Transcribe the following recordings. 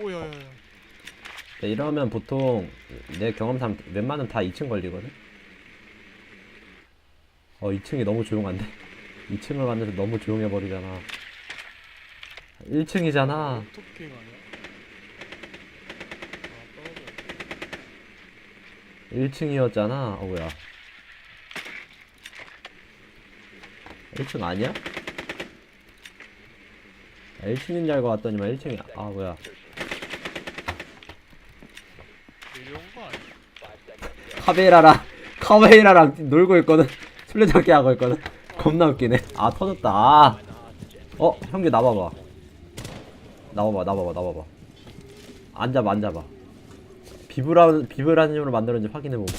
오야야야. 네, 이러면 보통 내 경험상 웬만하면 다 2층 걸리거든. 어 2층이 너무 조용한데. 2층을 만나서 너무 조용해 버리잖아. 1층이잖아. 어떻게 가냐? 아, 1층이었잖아. 어 뭐야? 1층 아니야? 1층인 줄 알고 왔더니만 1층이 아 뭐야? 내려온 거 아니야? 카베이라랑 카베이라랑 놀고 있거든. 술래잡기 하고 있거든. 겁나 웃기네. 아 터졌다. 아. 어 형규 나봐봐. 나봐봐 나봐봐 나봐봐. 앉아봐 앉아봐. 비브라 비브라늄으로 만들었는지 확인해보고.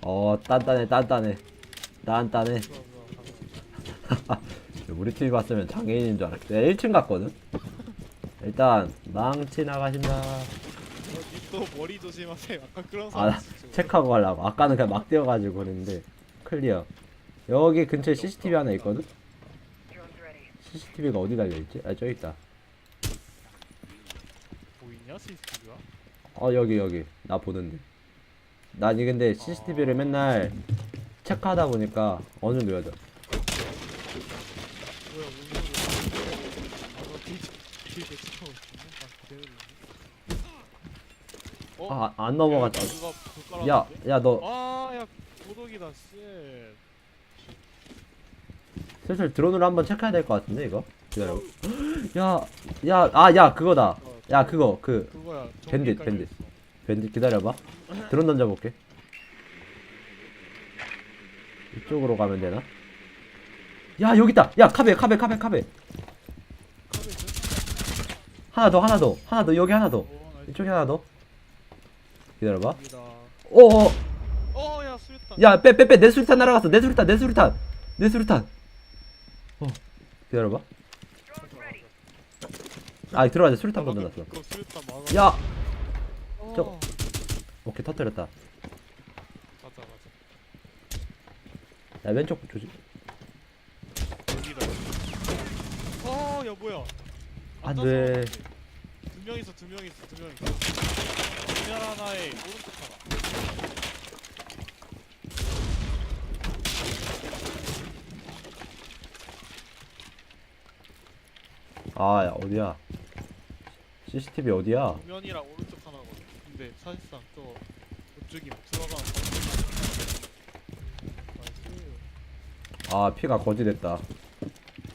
어 단단해 단단해 단단해. 우리 팀이 봤으면 장애인인 줄 알았어. 내가 1층 갔거든. 일단 망치 나가신다. 어, 니또 머리 조심하세요. 아까 그런 아, 사람 있었죠. 체크하고 가려고. 아까는 그냥 막 뛰어가지고 그랬는데 클리어. 여기 근처에 CCTV 하나 있거든. CCTV가 어디 달려 있지? 아 저기 있다. 보이냐 CCTV가? 어 여기 여기 나 보는데. 난이 근데 CCTV를 맨날 체크하다 보니까 어느 정도 여자. 뭐야 무슨 소리야? 아너 뒤 뒤에 대치하고 있었네. 아 그대로. 어? 아 안 넘어갔다. 누가 불야 깔았는데? 야너 아야 고독이다 씨. 슬슬 드론으로 한번 체크해야 될 것 같은데 이거. 기다려. 야 야 아 야 그거다. 어, 야 그거 그 그거야. 밴딧, 밴딧. 밴드 기다려봐. 드론 던져볼게. 이쪽으로 가면 되나? 야 여기 있다. 야 카베 카베 카베 카베. 카베이트? 하나 더 하나 더 하나 더 여기 하나 더. 오 나이스. 이쪽에 하나 더. 기다려봐. 입니다. 오오. 어야 수류탄. 야 빼 빼 빼 내 수류탄 날아갔어. 내 수류탄 내 수류탄 내 수류탄. 어 기다려봐. 아 들어가자 수류탄 던져놨어. 그 수류탄 막아. 야 어. 저거. 오케이 터뜨렸다. 맞아 맞아. 야 왼쪽 조심. 여기다. 어 야 뭐야? 안 돼. 두명 있어 두 명 있어 두 명 있어. 정면 하나에 오른쪽 하나. 아 야, 어디야? CCTV 어디야? 정면이랑 오른쪽 하나거든. 근데 사실상 저 거. 나이스. 아 피가 거지 됐다.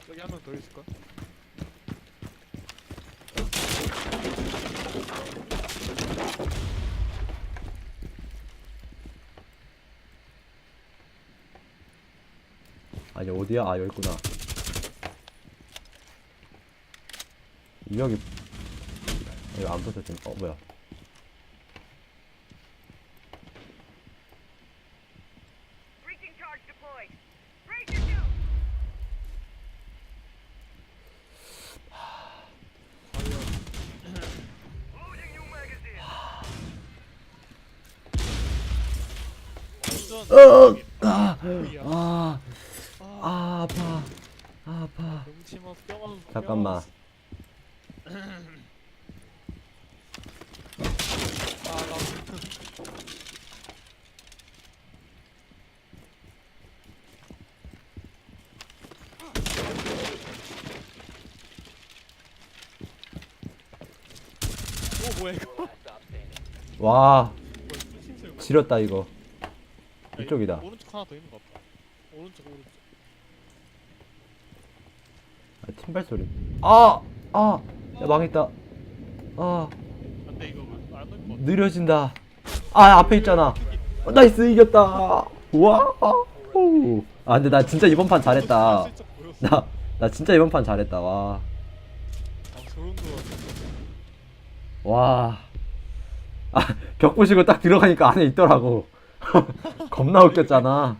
저기 한 명 더 있을까? 어디야? 아 여기 있구나. 여기 여기 안 붙었지? 어 뭐야? 어! 아. 아, 아, 아 아파, 아, 아파. 잠깐만. 아, 나 오 뭐야 이거? 뭐야 와, 지렸다 이거. 이쪽이다. 오른쪽 하나 더 있는 것 같다. 오른쪽 오른쪽. 아, 팀발 소리. 아, 아, 야 망했다. 아. 느려진다. 아 앞에 있잖아. 어, 나이스 이겼다. 와. 오. 아 근데 나 진짜 이번 판 잘했다. 나, 나 진짜 이번 판 잘했다. 와. 아 소름 돋았어. 와. 아, 벽 부시고 딱 들어가니까 안에 있더라고. 겁나 웃겼잖아.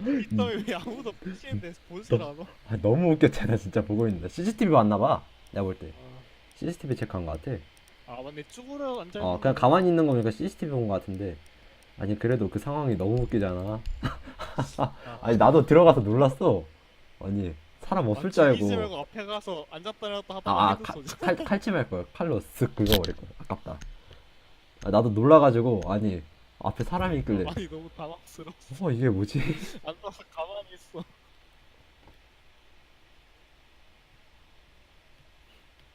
이따위 왜 아무도 PC인데 보질 않아? 아, 너무 웃겼잖아, 진짜 보고 있는데. CCTV 왔나봐. 내가 볼 때. 아, CCTV 체크한 것 같아. 아 맞네 쭈그려 앉아. 어, 그냥 가만히 있는 거니까 CCTV 본 것 같은데. 아니, 그래도 그 상황이 너무 웃기잖아. 아니, 나도 들어가서 놀랐어. 아니, 사람 없을 줄 알고 말고 앞에 가서 앉았다 일어났다 하다가 아, 아 칼. 칼, 칼침할 걸 칼로 쓱 긁어버릴 걸 아깝다 아, 나도 놀라가지고 아니 앞에 사람이 있길래 아니 너무 당황스러워. 어 이게 뭐지 앉아서 가만히 있어.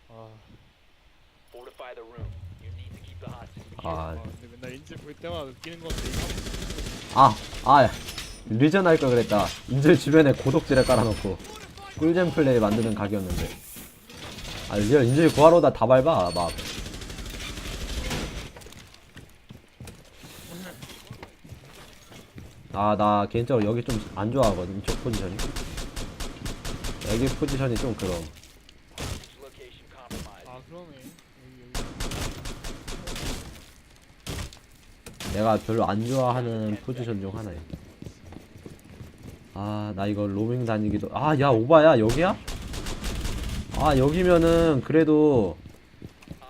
아, Fortify the room. You need to keep the hostage. 아 아 근데 맨날 인질 볼 때마다 느끼는 건데 이거 아, 아, 리전 할 걸 그랬다. 인질 주변에 고독지를 깔아놓고 꿀잼 플레이 만드는 각이었는데. 아, 리얼 인질 구하러 다, 다 밟아, 막. 아, 나 개인적으로 여기 좀 안 좋아하거든, 이쪽 포지션이. 여기 포지션이 좀 그럼. 아 그러네. 여기. 내가 별로 안 좋아하는 포지션 중 하나야. 아, 나 이거 로밍 다니기도. 아, 야, 오바야, 여기야? 아, 여기면은 그래도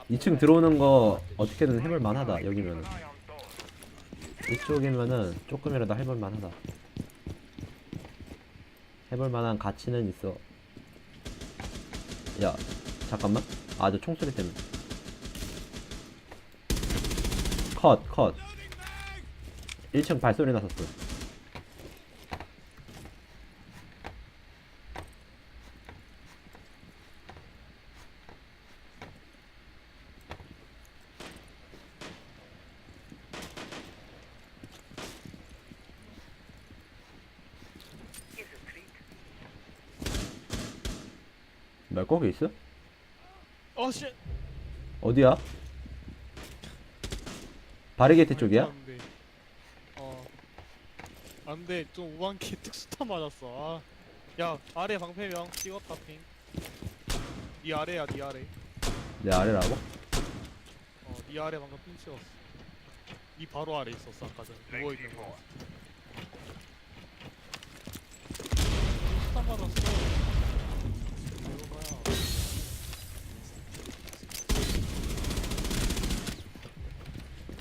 2층 들어오는 거 어떻게든 해볼 만하다, 여기면은. 이쪽이면은 조금이라도 해볼 만하다. 해볼 만한 가치는 있어. 야, 잠깐만. 아, 저 총소리 때문에. 컷, 컷. 1층 발소리 났었어. 몇 거기 있어? 어 씨. 어디야? 바리게이트 쪽이야? 안돼. 어. 안돼 좀 우한키 특수탄 맞았어. 아. 야 아래 방패병 찍었다 핑. 네 아래야 네 아래. 내 아래라고? 어네 아래 방금 핑 찍었어. 네 바로 아래 있었어 아까 전에 누워 있는 거. 특수탄 맞았어. 이거야.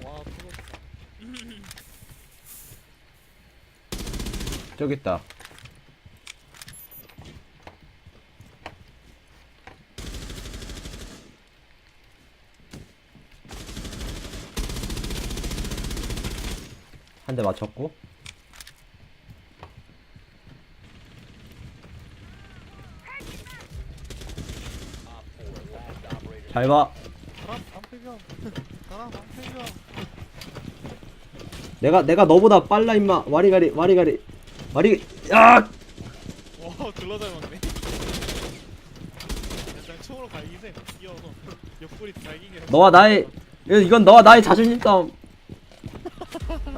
와 터졌다. 저기 있다. 한 대 맞췄고. 잘 봐. 내가 내가 너보다 빨라 임마. 와리가리 와리가리 와리. 야! 와 졸라 잘 맞네 일단 총으로 갈기세 뛰어서 옆구리 갈기게 너와 나의 이건 너와 나의 자존심 싸움.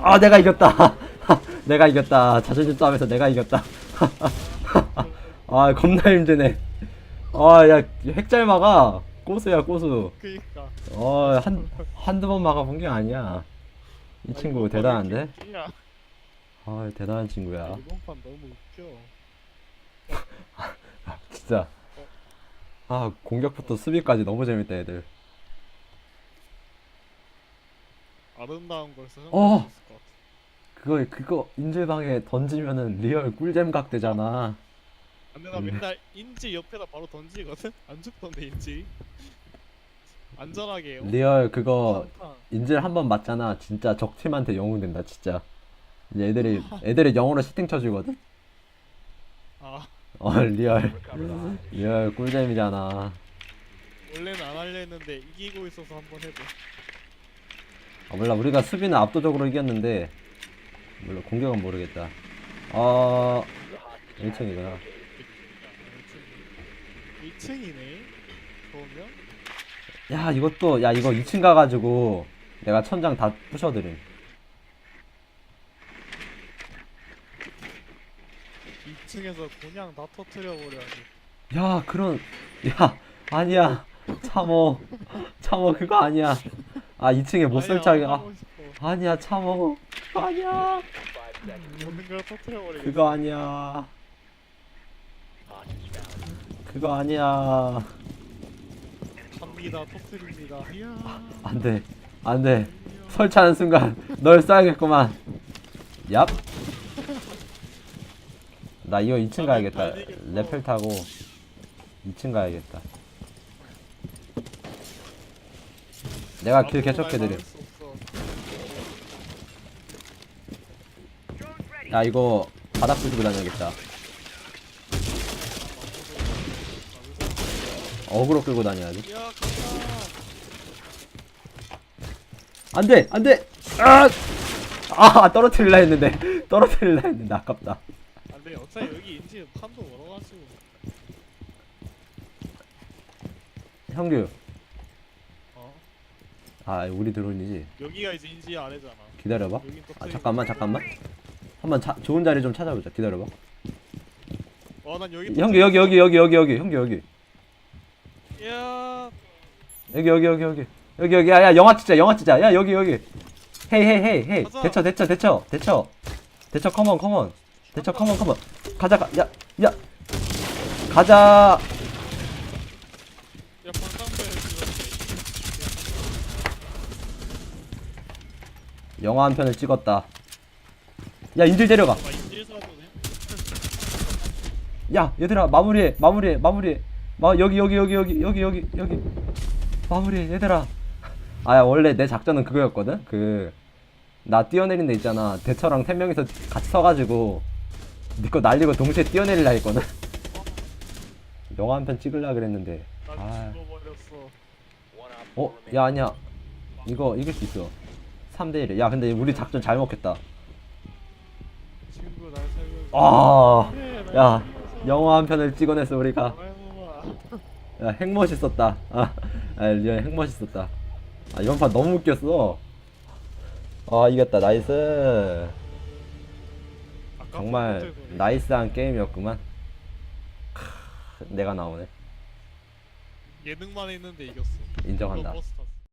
아 내가 이겼다. 내가 이겼다. 자존심 싸움에서 내가 이겼다. 아 겁나 힘드네. 아야 핵잘 막아. 고수야 고수. 그니까 어한 한두 번 막아본 게 아니야. 이 친구 대단한데? 야아 대단한 친구야. 이번 판 너무 웃겨 진짜. 아 공격부터 수비까지 너무 재밌다 애들. 아름다운 걸 써서 어. 있을 것 같아 그거 그거 인질방에 던지면은 리얼 꿀잼 각 되잖아. 근데 나 음. 맨날 인지 옆에다 바로 던지거든? 안 죽던데 인지 안전하게 리얼 그거 탄, 탄. 인질 한 번 맞잖아. 진짜 적팀한테 영웅 된다, 진짜. 이제 애들이 애들이 영어로 시팅 쳐주거든. 아 어 리얼. 리얼 꿀잼이잖아. 원래는 안 하려 했는데 이기고 있어서 한번 해도 아, 몰라 우리가 수비는 압도적으로 이겼는데 물론 공격은 모르겠다. 어 1층이구나. 1층이네 그러면 야 이것도 야 이거 2층 가가지고 내가 천장 다 부셔드림. 2층에서 그냥 다 터트려 버려야지. 야 그런 야 아니야. 참어 참어 그거 아니야. 아 2층에 못 설치하게. 아, 하고 싶어. 아니야 참어 그거 아니야. 모든 걸 터트려 버리겠어. 그거 아니야. 그거 아니야. 갑니다 터트립니다. 이야. 안돼. 안돼. 설치하는 순간 널 쏴야겠구만. 얍 나 이거 2층 가야겠다. 레펠 타고 2층 가야겠다. 내가 길 앞으로 개척해 날 드림. 막을 수 없어. Drone's ready. 야 이거 바닥 부수고 다녀야겠다. 어그로 끌고 다녀야지. 야 간다. 안돼 안 돼. 아! 아 떨어뜨릴라 했는데 떨어뜨릴라 했는데 아깝다. 어차피 여기 인지 판도 멀어가지고. 형규. 어? 아 우리 드론이지. 여기가 이제 인지 아래잖아. 기다려봐. 여긴 또 아. 잠깐만 잠깐만. 한번 자, 좋은 자리 좀 찾아보자. 기다려봐. 어, 난 여기. 또 형규 여기 여기 여기 여기 여기 형규 여기. 야. 여기 여기 여기 여기 여기 여기 야야 영화 찍자 영화 찍자 야 여기 여기 헤이 헤이 헤이 헤이 가자. 대처 대처 대처 대처 대처 컴온 컴온 대처 컴온 컴온. 가자 가 야 야. 가자. 야 방방배를 들었대. 영화 한 편을 찍었다. 야 인질 데려가. 야 얘들아 마무리해 마무리해 마무리해. 마 여기 여기 여기 여기 여기 여기 여기. 마무리해 얘들아. 아야 원래 내 작전은 그거였거든? 그 나 뛰어내린 데 있잖아. 대처랑 세 명이서 같이 서가지고 니거 날리고 동시에 뛰어내리려 했거든 영화 한 편 찍으려 그랬는데 난 아. 죽어버렸어. 어? 야 아니야 이거 이길 수 있어 3대1에 야 근데 우리 작전 잘 먹겠다 친구 날 살려줘. 아, 네, 날 야. 영화 한 편을 찍어냈어 우리가 아이고마. 야, 핵 멋있었다. 아, 아 리얼 핵 멋있었다. 아, 이번 판 너무 웃겼어. 아, 이겼다. 나이스. 정말. 나이스한 게임이었구만. 크, 내가 나오네. 예능만 했는데 이겼어. 인정한다.